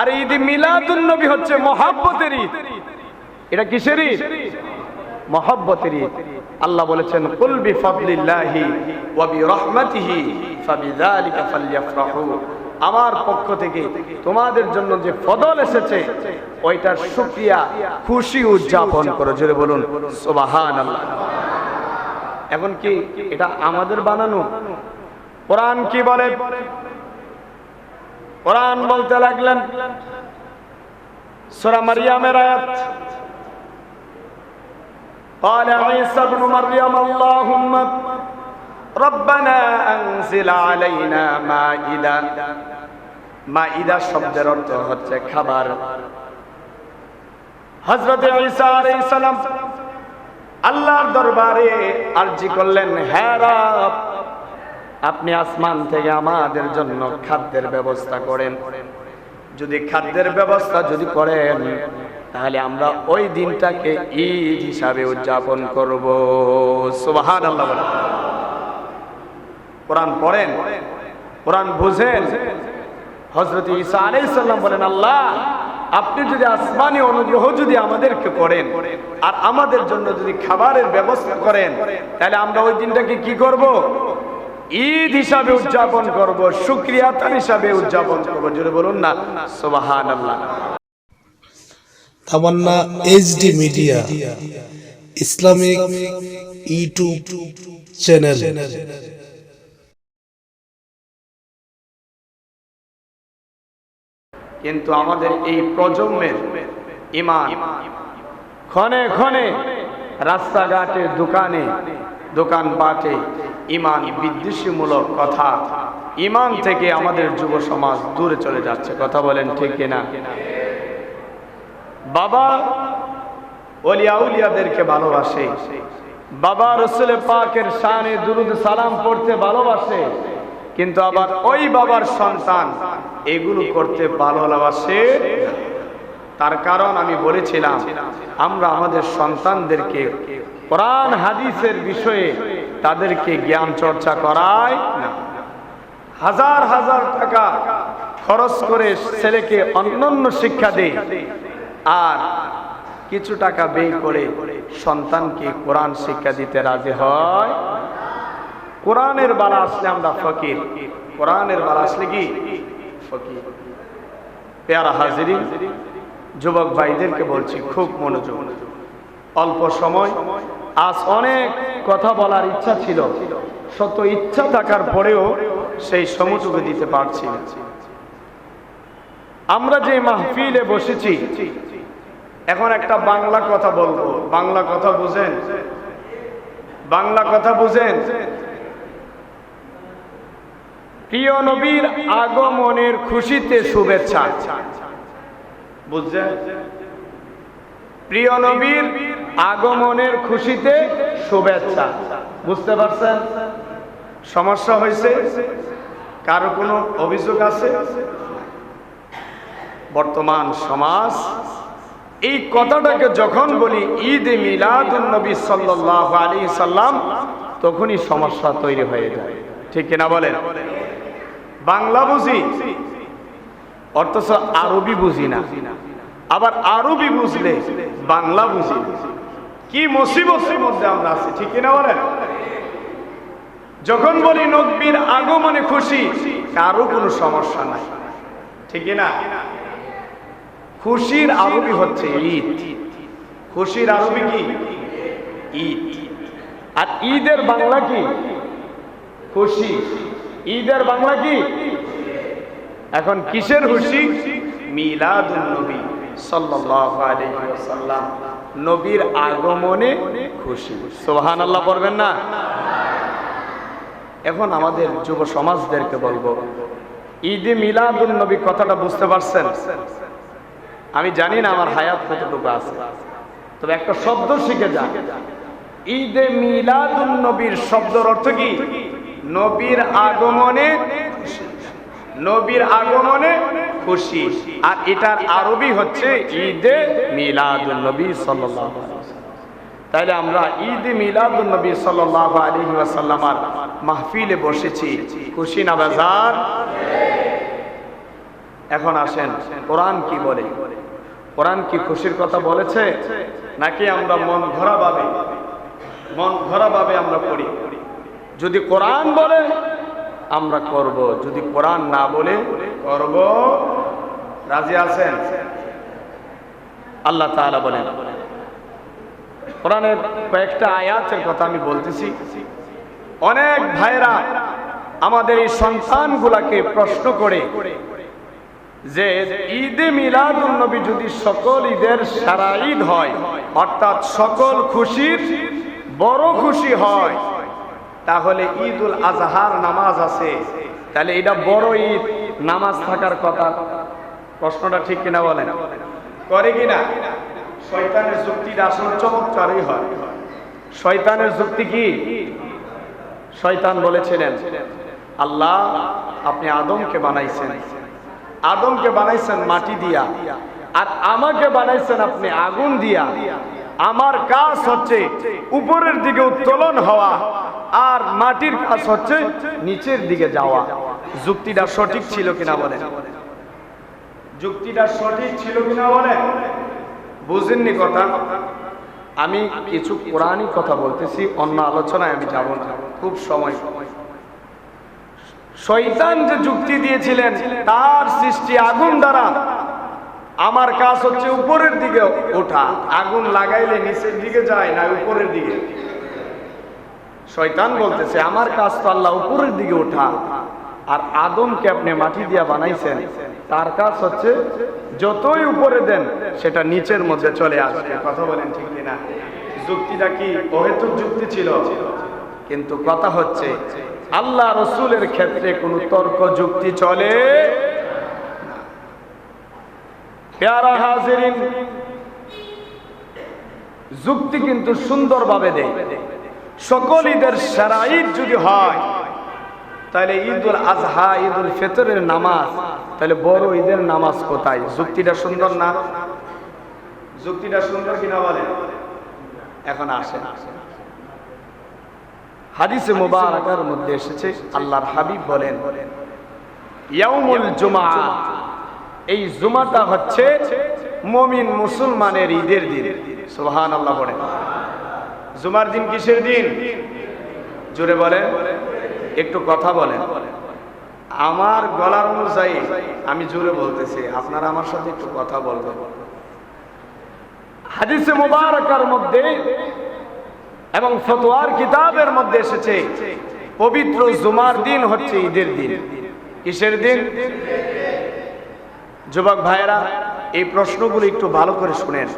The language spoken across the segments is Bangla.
আর ঈদ মিলাদুন নবী হচ্ছে মহাব্বতের ঈদ। এটা কিসের ঈদ? মহাব্বতের ঈদ। আল্লাহ বলেছেন, কুল বিফাদলিল্লাহি ওয়া বিরহমাতিহি ফাবিযালিকা ফালইফরাহু আমার পক্ষ থেকে তোমাদের জন্য যে ফদল এসেছে, ওইটার শুকরিয়া, খুশি উদযাপন করো। জোরে বলুন, সুবহানাল্লাহ। এখন কি এটা আমাদের বানানো? কোরআন কি বলে? কোরআন বলতে লাগলেন সূরা মারিয়ামের আয়াত قال عيسى ابن مريم اللهم ربنا أنزل علينا مائدة মাইদা শব্দের অর্থ হচ্ছে খাবার হযরত ঈসা আলাইহিস সালাম আল্লাহর দরবারে আরজি করলেন হ্যাঁ রব আপনি আসমান থেকে আমাদের জন্য খাদ্যের ব্যবস্থা করেন। যদি খাদ্যের ব্যবস্থা যদি করেন, তাহলে আমরা ওই দিনটাকে ঈদ হিসাবে উদযাপন করব। আল্লাহ কোরআন পড়েন, কোরআন বুঝেন। হজরত ঈসা আলাইহিস সালাম বলেন, আল্লাহ, আপনি যদি আসমানি অনুগ্রহ যদি আমাদেরকে করেন আর আমাদের জন্য যদি খাবারের ব্যবস্থা করেন, তাহলে আমরা ওই দিনটাকে কি করব? ঈদ হিসাবে উদযাপন করব শুক্রিয়াতান হিসাবে উদযাপন করব। জোরে বলুন না সুবাহান আল্লাহ Tamanna HD media Islamic YouTube channel. কিন্তু আমাদের এই প্রজন্মের ইমান ক্ষণে ক্ষণে রাস্তাঘাটে দোকানে দোকানপাটে ইমান বিদ্বেষীমূলক কথা। ইমান থেকে আমাদের যুব সমাজ দূরে চলে যাচ্ছে, কথা বলেন ঠিক কিনা? বাবা অলিয়া উলিয়াদেরকে ভালোবাসে। বাবা রসুল পাকের শানে দুরুদ সালাম পড়তে ভালোবাসে। কিন্তু আবার ওই বাবার সন্তান এগুলো করতে ভালোবাসে তার কারণ আমি বলেছিলাম, আমরা আমাদের সন্তানদেরকে কোরআন, হাদিসের বিষয়ে তাদেরকে জ্ঞান চর্চা করাই না। হাজার হাজার টাকা খরচ করে ছেলেকে অন্যান্য শিক্ষা দেয় আর কিছু টাকা ব্যয় করে সন্তানকে কোরআন শিক্ষা দিতে রাজি হয়। কোরআনের বালা আসলে আমরা ফকির। কোরআনের বালা আসলে কি? ফকির। পেয়ারা হাজিরি যুবক ভাইদেরকে বলছি, খুব মনোযোগ। অল্প সময়। আজ অনেক কথা বলার ইচ্ছা ছিল। শত ইচ্ছা থাকার পরেও সেই সমটুকু দিতে পারছি আমরা যে মাহফিলে বসেছি, এখন একটা বাংলা কথা বলব। বাংলা কথা বুঝেন? বাংলা কথা বুঝেন? প্রিয় নবীর আগমনের খুশিতে শুভেচ্ছা। বুঝছেন? প্রিয় নবীর আগমনের খুশিতে শুভেচ্ছা। বুঝতে পারছেন? সমস্যা হয়েছে? কারও কোনো অভিযোগ আছে? বর্তমান সমাজ, এই কথাটাকে যখন বলি ঈদ মিলাদুন নবী সাল্লাল্লাহু আলাইহি সাল্লাম, তখনই সমস্যা তৈরি হয়ে যায়। ঠিক কিনা বলেন? বাংলা বুঝি? অথচ আরবি বুঝি না। আবার আরবি বুঝলে বাংলা বুঝি কি মুসিবতের মধ্যে আমরা আছি, ঠিক কিনা বলেন? যখন বলি নবীর আগমনে খুশি, কারও কোনো সমস্যা নাই। ঠিক না খুশির আরবি হচ্ছে ঈদ। খুশির আরবি কি? ঈদ। আর ঈদের বাংলা কি? খুশি। ঈদের বাংলা কি? এখন কিসের খুশি মিলাদুন নবী সাল্লাল্লাহু আলাইহি ওয়াসাল্লাম। নবীর আগমনে খুশি। সুবহানাল্লাহ পড়বেন না? এখন আমাদের যুব সমাজদেরকে বলব, ঈদে মিলাদুন নবী কথাটা বুঝতে পারছেন? আমি জানি না আমার হায়াত কতটুকু আছে। তবে একটা শব্দ শিখে যান। ঈদে মিলাদুন নবীর শব্দের অর্থ কি? নবীর আগমনে নবীর আগমনে খুশি। আর এটার আরবি হচ্ছে ঈদে মিলাদুন নবী সাল্লাল্লাহু আলাইহি। তাইলে আমরা ঈদ মিলাদুন নবী সাল্লাল্লাহু আলাইহি ওয়াসাল্লামার মাহফিলে বসেছি। খুশি না বাজার? এখন আসেন, কোরআন কি বলে? কোরআন কি খুশির কথা বলেছে? নাকি আমরা মন ভরা ভাবে মন ভরা ভাবে আমরা পড়ি? যদি কোরআন বলে আমরা করব। যদি কোরআন না বলে, করব। রাজি আছেন? আল্লাহ তাআলা বলেন। কোরআনের কয়েকটা আয়াতের কথা আমি বলতেছি। অনেক ভাইরা আমাদের এই সন্তানগুলাকে প্রশ্ন করে যে ঈদে মিলাদুল নবী যদি সকল ঈদের সারা ঈদ হয়, অর্থাৎ সকল খুশির বড় খুশি হয় তাহলে ঈদুল আজহার নামাজ আছে। তাহলে এটা বড় ঈদ, নামাজ থাকার কথা। প্রশ্নটা ঠিক কিনা বলেন? করে কিনা? শয়তানের যুক্তিটা আসলে চমৎকারই হয়। শয়তানের যুক্তি কি? শয়তান বলেছিলেন, আল্লাহ, আপনি আদমকে বানাইছেন। আদমকে বানাইছেন মাটি দিয়া। আর আমাকে বানাইছেন আপনি আগুন দিয়া। আমার কাজ হচ্ছে উপরের দিকে উত্তোলন হওয়া। আর মাটির কাজ হচ্ছে নিচের দিকে যাওয়া। যুক্তিটা সঠিক ছিল কিনা বলেন? যুক্তিটা সঠিক ছিল কিনা বলেন? বুঝেননি কথা? আমি কিছু কোরআনই কথা বলতেছি, অন্য আলোচনায় আমি যাব না। খুব সময়। শৈতান যে যুক্তি দিয়েছিলেন, তার সৃষ্টি আগুন দ্বারা। আমার কাজ হচ্ছে উপরের দিকে ওঠা। আগুন লাগাইলে নিচের দিকে যায়, না উপরের দিকে? শয়তান বলতেছে, আমার কাজ তো আল্লাহ উপরের দিকে ওঠা। আর আদমকে আপনি মাটি দিয়া বানাইছেন। তার কাজ হচ্ছে, যতই উপরে দেন, সেটা নিচের মধ্যে চলে আসবে। কথা বলেন ঠিক কিনা? যুক্তিটা কি? অহেতুক যুক্তি ছিল। কিন্তু কথা হচ্ছে, আল্লাহ রসুলের ক্ষেত্রে কোনো তর্ক যুক্তি চলে। পেয়ারা হাজিরিন, যুক্তি কিন্তু সুন্দরভাবে দেয়। সকল ঈদের সেরা ঈদ যদি হয় তাহলে ঈদুল আজহা ঈদুল ফিতরের নামাজ তাহলে বড় ঈদের নামাজ কোথায়? যুক্তিটা সুন্দর না? যুক্তিটা সুন্দর কিনা বলেন? এখন আসেন। হাদিসে মুবারাকার মধ্যে এসেছে আল্লাহর হাবিব বলেন ইয়াউমুল জুমা এই জুমাটা হচ্ছে মমিন মুসলমানের ঈদের দিন। সুবহান আল্লাহ বলেন। জুমার দিন কিসের দিন? জোরে বলেন, একটু কথা বলেন। আমার গলার অনুযায়ী, আমি জোরে বলতেছি, আপনারা আমার সাথে একটু কথা বলবেন। হাদিসে মুবারকার মধ্যে এবং ফতোয়ার কিতাবের মধ্যে এসেছে, পবিত্র জুমার দিন হচ্ছে ঈদের দিন। কিসের দিন? যুবক ভাইরা এই প্রশ্নগুলো একটু ভালো করে শুনেন।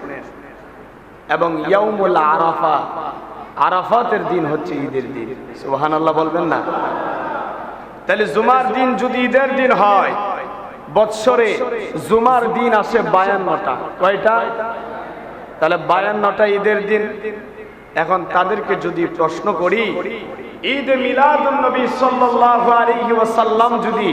এবং ইয়াউমুল আরাফা। আরাফাতের দিন হচ্ছে ঈদের দিন। সুবহান আল্লাহ বলবেন না? তাহলে জুমার দিন যদি ঈদের দিন হয়, বৎসরে জুমার দিন আসে বায়ান্নটা। কয়টা? তাহলে বায়ান্নটা ঈদের দিন। এখন তাদেরকে যদি প্রশ্ন করি, ঈদ মিলাদুন নবী সাল্লাল্লাহু আলাইহি ওয়াসাল্লাম যদি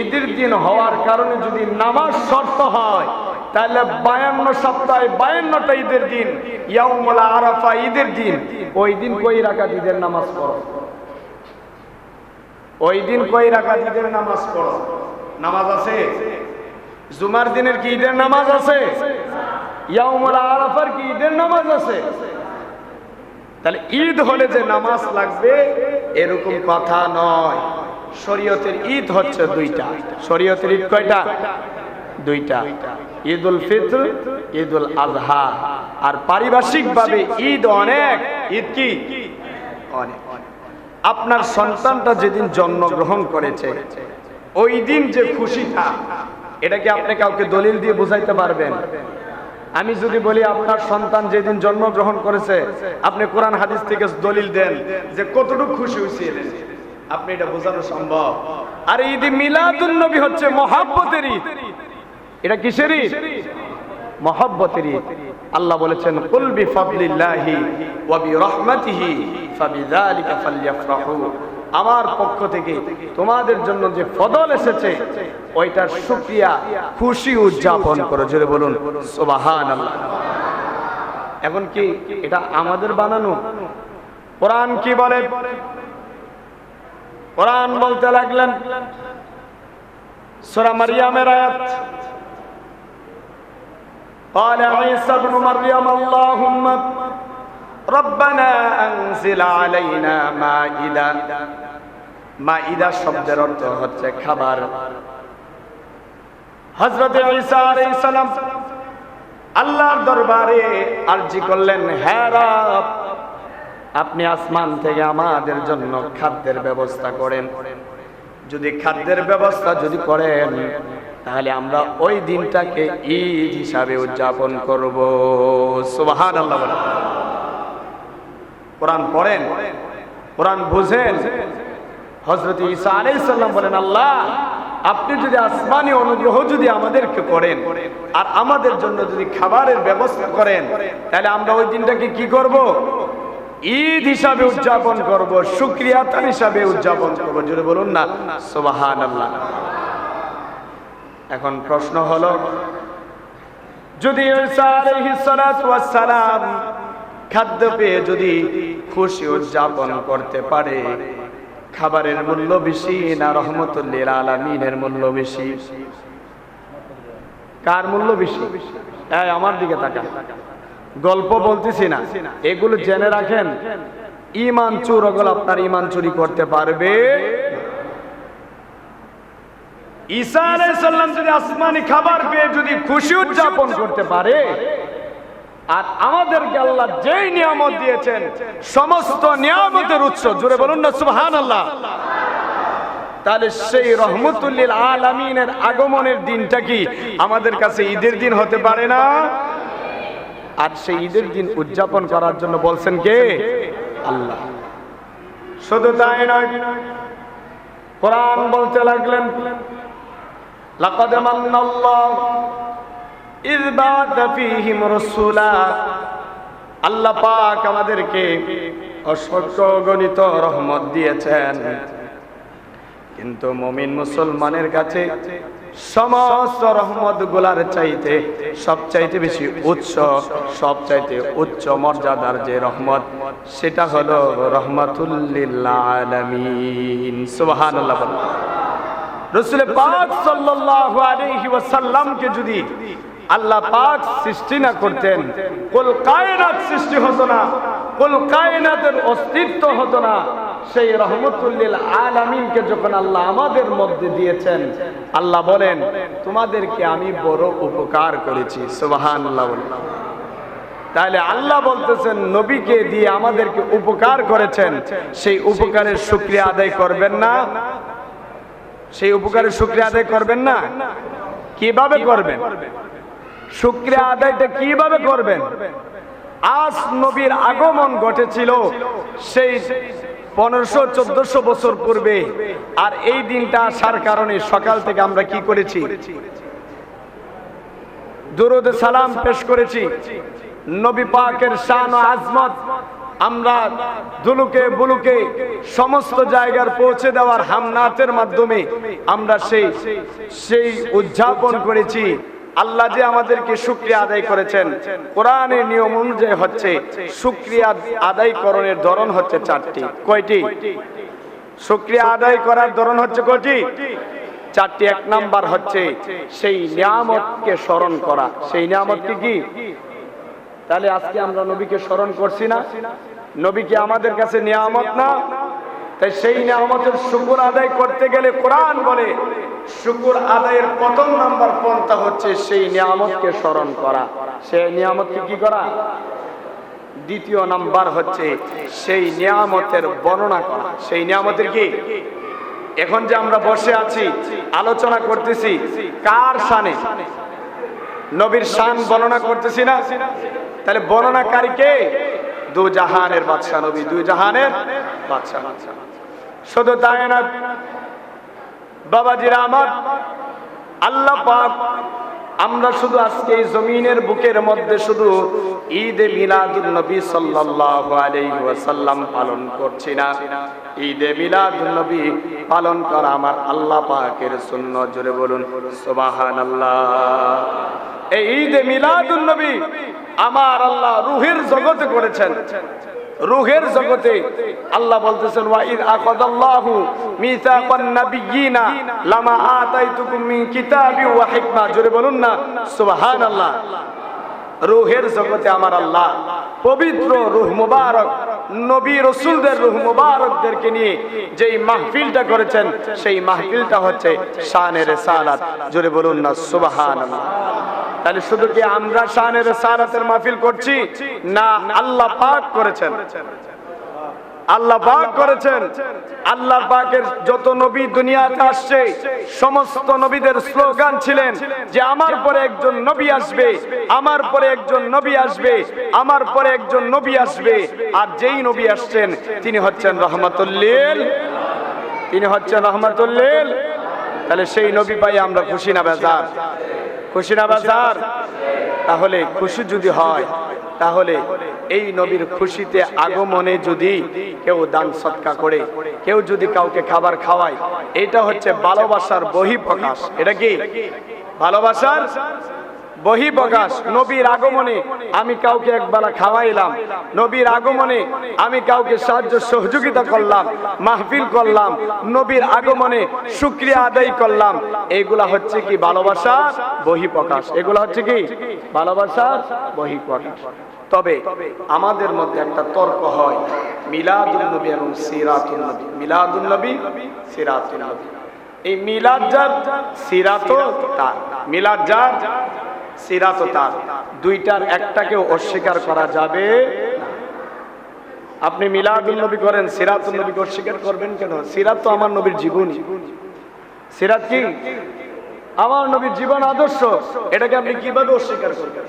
ঈদের দিন হওয়ার কারণে যদি নামাজ শর্ত হয় তাহলে বায়ান্ন সপ্তাহে বায়ান্নটা ঈদের দিন, ইয়াউমুল আরাফা ঈদের দিন। ওই দিন কই রাকাত ঈদের নামাজ পড়ো? ওই দিন কই রাকাত ঈদের নামাজ পড়ো? নামাজ আছে? জুমার দিনের কি ঈদের নামাজ আছে? ইয়াউমুল আরাফার কি ঈদের নামাজ আছে? তাহলে ঈদ হলে যে নামাজ লাগবে, এরকম কথা নয়। শরীয়তের ঈদ হচ্ছে দুইটা। শরীয়তের ঈদ কয়টা? দুইটা। ঈদ উল ফিত্র ঈদ উল আজহা। আর পারিভাষিক ভাবে ঈদ অনেক। ঈদ কি? আপনার সন্তানটা যেদিন জন্মগ্রহণ করেছে, ওই দিন যে খুশিটা, এটা কি আপনি কাউকে দলিল দিয়ে বুঝাইতে পারবেন? আমি যদি বলি, আপনার সন্তান যেদিন জন্মগ্রহণ করেছে, আপনি কোরআন হাদিস থেকে দলিল দেন যে কতটুকু খুশি হয়েছিলেন। আপনি এটা বোঝানো সম্ভব। আর ঈদ মিলাদুন নবী হচ্ছে মহাব্বতের ঈদ। এটা কিসের ঈদ? আল্লাহ বলেছেন, কুল বিফাদলিল্লাহি ওয়া বিরহমাতিহি ফাবিযালিকা ফালইফরাহু আমার পক্ষ থেকে তোমাদের জন্য যে ফদল এসেছে, ওইটার শুকরিয়া, খুশি উদযাপন করো। জোরে বলুন, সুবহানাল্লাহ। এখন কি এটা আমাদের বানানো? কোরআন কি বলে? কোরআন বলতে লাগলেন, সূরা মারিয়ামের আয়াত। قال عيسى ابن مريم اللهم ربنا أنزل علينا مائدة মাইদা শব্দের অর্থ হচ্ছে খাবার হজরত ঈসা আলাইহিস সালাম আল্লাহর দরবারে আরজি করলেন হ্যাঁ রব আপনি আসমান থেকে আমাদের জন্য খাদ্যের ব্যবস্থা করেন যদি খাদ্যের ব্যবস্থা যদি করেন তাহলে আমরা ওই দিনটাকে ঈদ হিসাবে উদযাপন করব। সুবহানাল্লাহ বলেন। কোরআন পড়েন, কোরআন বুঝেন। হজরত ঈসা আলাইহিস সালাম বলেন, আল্লাহ, আপনি যদি আসমানি অনুগ্রহ যদি আমাদেরকে করেন আর আমাদের জন্য যদি খাবারের ব্যবস্থা করেন, তাহলে আমরা ওই দিনটাকে কি করব? ঈদ হিসাবে উদযাপন করব শুক্রিয়াতান হিসাবে উদযাপন করব। জোরে বলুন না। সুবহানাল্লাহ। এখন প্রশ্ন হলো, যদি খাদ্য পেয়ে যদি খুশি উদযাপন করতে পারে, খাবারের মূল্য বেশি না রহমতুল্লিল আলামিনের মূল্য বেশি? কার মূল্য বেশি? আমার দিকে তাকা গল্প বলতেছি না। এগুলো জেনে রাখেন ইমান চুর ওগুলো আপনার ইমান চুরি করতে পারবে। ঈসা আলাইহিস সালাম যদি আসমানি খাবার পেয়ে যদি খুশি উদযাপন করতে পারে, আর আমাদেরকে আল্লাহ যেই নিয়ামত দিয়েছেন, সমস্ত নিয়ামতের উৎস জুড়ে বলুন না সুবহান আল্লাহ তাহলে সেই রহমতুল্লিল আলামিনের আগমনের দিনটা কি আমাদের কাছে ঈদের দিন হতে পারে না? আর সেই ঈদের দিন উদযাপন করার জন্য বলছেন কে? আল্লাহ। শুধু তাই নয়, কোরআন বলতে লাগলেন লাকাদ মান্নাল্লাহু ইয বা'আথা ফীহিম রাসূলা। আল্লাহ পাক আমাদেরকে অসংখ্য গণিত রহমত দিয়েছেন। কিন্তু মমিন মুসলমানের কাছে সমস্ত রহমতগুলার চাইতে সবচাইতে বেশি উচ্চ, সবচাইতে উচ্চ মর্যাদার যে রহমত, সেটা হলো রহমাতুল্লিল আলামিন। বলুন। রসুল পাক সাল্লাল্লাহু আলাইহি ওয়াসাল্লামকে যদি আল্লাহ পাক সৃষ্টি না করতেন, কুল কায়নাত সৃষ্টি হতো না, কুল কায়নাতের অস্তিত্ব হতো না, সেই রহমতুল্লিল আলামিনকে যখন আল্লাহ আমাদের মধ্যে দিয়েছেন, আল্লাহ বলেন, তোমাদেরকে আমি বড় উপকার করেছি। বলেন। তাহলে আল্লাহ বলতেছেন, নবীকে দিয়ে আমাদেরকে উপকার করেছেন। সেই উপকারের শুক্রিয়া আদায় করবেন না। সেই উপকারের শুক্রিয়া আদায় করবেন না? কীভাবে করবেন? শুক্রিয়া আদায়টা কীভাবে করবেন? আজ নবীর আগমন ঘটেছিল সেই পনেরোশো চোদ্দশো বছর পূর্বে। আর এই দিনটা আসার কারণে সকাল থেকে আমরা কি করেছি? দুরুদ সালাম পেশ করেছি। নবী পাকের শান ও আজমত আমরা দুলুকে বুলুকে সমস্ত জায়গার পৌঁছে দেওয়ার হামনাতের মাধ্যমে আমরা সেই সেই উদযাপন করেছি। আল্লাহ যে আমাদেরকে শুক্রিয়া আদায় করেছেন। কোরআনের নিয়ম অনুযায়ী হচ্ছে শুক্রিয়া আদায়করণের ধরন হচ্ছে চারটি। কয়টি? শুক্রিয়া আদায় করার ধরন হচ্ছে কয়টি? চারটি। এক নাম্বার হচ্ছে সেই নিয়ামতকে স্মরণ করা। সেই নিয়ামতকে কি? তাহলে আজকে আমরা নবীকে স্মরণ করছি না। নবীকে আমাদের কাছে নিয়ামত না? তাই সেই নিয়ামতের শুকুর আদায় করতে গেলে কোরআন বলে, শুকুর আদায়ের প্রথম নাম্বার পন্থা হচ্ছে সেই নিয়ামতকে স্মরণ করা। সেই নিয়ামতকে কি করা? দ্বিতীয় নাম্বার হচ্ছে সেই নিয়ামতের বর্ণনা করা। সেই নিয়ামতের কি? এখন যে আমরা বসে আছি, আলোচনা করতেছি, কার শানে? নবীর শান বর্ণনা করতেছি না। তাহলে বর্ণনাকারী কে? দু জাহানের বাদশাহ নবী, দুই জাহানের বাদশাহ। শুধু তাই না, বাবাজিরা আমার, আল্লাহ পাক আমরা শুধু আজকে এই জমিনের বুকের মধ্যে শুধু ঈদ এ মিলাদুন নবী সাল্লাল্লাহু আলাইহি ওয়াসাল্লাম পালন করছি না। ঈদ এ মিলাদুন নবী পালন করা আমার আল্লাহ পাকের সুন্নাত জোরে বলুন, সুবহানাল্লাহ। এই ঈদ এ মিলাদুন নবী আমার আল্লাহ রুহের জগতে করেছেন। রুহের জগতে আল্লাহ বলতেছেন, ওয়াইদ আকাদাল্লাহু মিসাকান নাবিয়িনা লামা আতাইতুকুম মিন কিতাবি ওয়া হিকমা। জোরে বলুন না, সুবহানাল্লাহ। রুহের জগতে আমার আল্লাহ। পবিত্র রুহ মুবারক, নবী রসুলদের রুহ মুবারকদেরকে নিয়ে যেই মাহফিলটা করেছেন, সেই মাহফিলটা হচ্ছে শানের সালাত জোরে বলুন না সুবাহান তাহলে শুধু কি আমরা শানের সালাতের মাহফিল করছি, না আল্লাহ পাক করেছেন? আল্লাহ পাক করেছেন। আল্লাহ পাকের যত নবী দুনিয়াতে আসছে, সমস্ত নবীদের স্লোগান ছিলেন যে আমার পরে একজন নবী আসবে, আমার পরে একজন নবী আসবে, আমার পরে একজন নবী আসবে। আর যেই নবী আসছেন, তিনি হচ্ছেন রহমতুল্লিল। তিনি হচ্ছেন রহমতুল্লিল। তাহলে সেই নবী পাই আমরা খুশি না বেজার? খুশি না বেজার? তাহলে খুশি যদি হয়, তাহলে এই নবীর খুশিতে আগমনে যদি কেউ দান সৎকা করে, কেউ যদি কাউকে খাবার খাওয়ায়, এটা হচ্ছে ভালোবাসার বহি প্রকাশ এটা কি? ভালোবাসার বহিঃপ্রকাশ নবীর আগমনে আমি কাউকে একবেলা খাওয়াইলাম। নবীর আগমনে আমি কাউকে সাহায্য সহযোগিতা করলাম, মাহফিল করলাম, নবীর আগমনে শুক্রিয়া আদায় করলাম। এগুলা হচ্ছে কি ভালোবাসার বহিঃপ্রকাশ এগুলা হচ্ছে কি ভালোবাসার বহিঃপ্রকাশ তবে আমাদের মধ্যে একটা তর্ক হয় মিলাদুল নবী এবং সিরাতুল নবী। মিলাদুল নবী সিরাতুল নবী। এই মিলাদ যার, সিরাতও তার। মিলাদ যার সিরাত তার। দুইটার একটাকেও অস্বীকার করা যাবে আপনি মিলাদুল নবী করেন সিরাতুল নবীকে অস্বীকার করবেন কেন? সিরাত তো আমার নবীর জীবনী সিরাত কি? আমার নবীর জীবন আদর্শ। এটাকে আপনি কীভাবে অস্বীকার করবেন?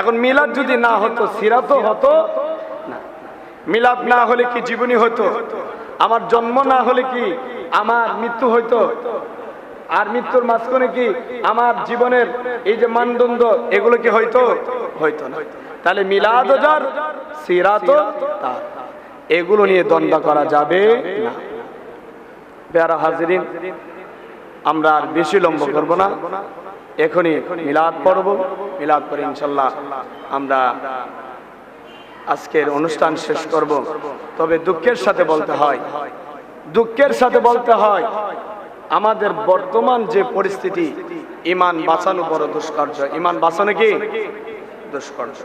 এখন মিলাদ যদি না হতো, সিরাতও হতো মিলাদ না হলে কি জীবনী হতো? আমার জন্ম না হলে কি আমার মৃত্যু হইতো? আর মৃত্যুর মাঝখানে কি আমার জীবনের এই যে মানদণ্ড, এগুলো কি হয়তো হয়তো না। তাহলে মিলাদ সিরাত এগুলো নিয়ে দ্বন্দ্ব করা যাবে না। পেয়ারা হাজিরিন, আমরা আর বেশি লম্ব করব না। এখনই মিলাদ পড়ব। মিলাদ পরে ইনশাল্লাহ আমরা আজকের অনুষ্ঠান শেষ করব। তবে দুঃখের সাথে বলতে হয়। দুঃখের সাথে বলতে হয়। আমাদের বর্তমান যে পরিস্থিতি ইমান বাঁচানো বড় দুষ্কার্য। ইমান বাঁচানো কি? দুষ্কার্য।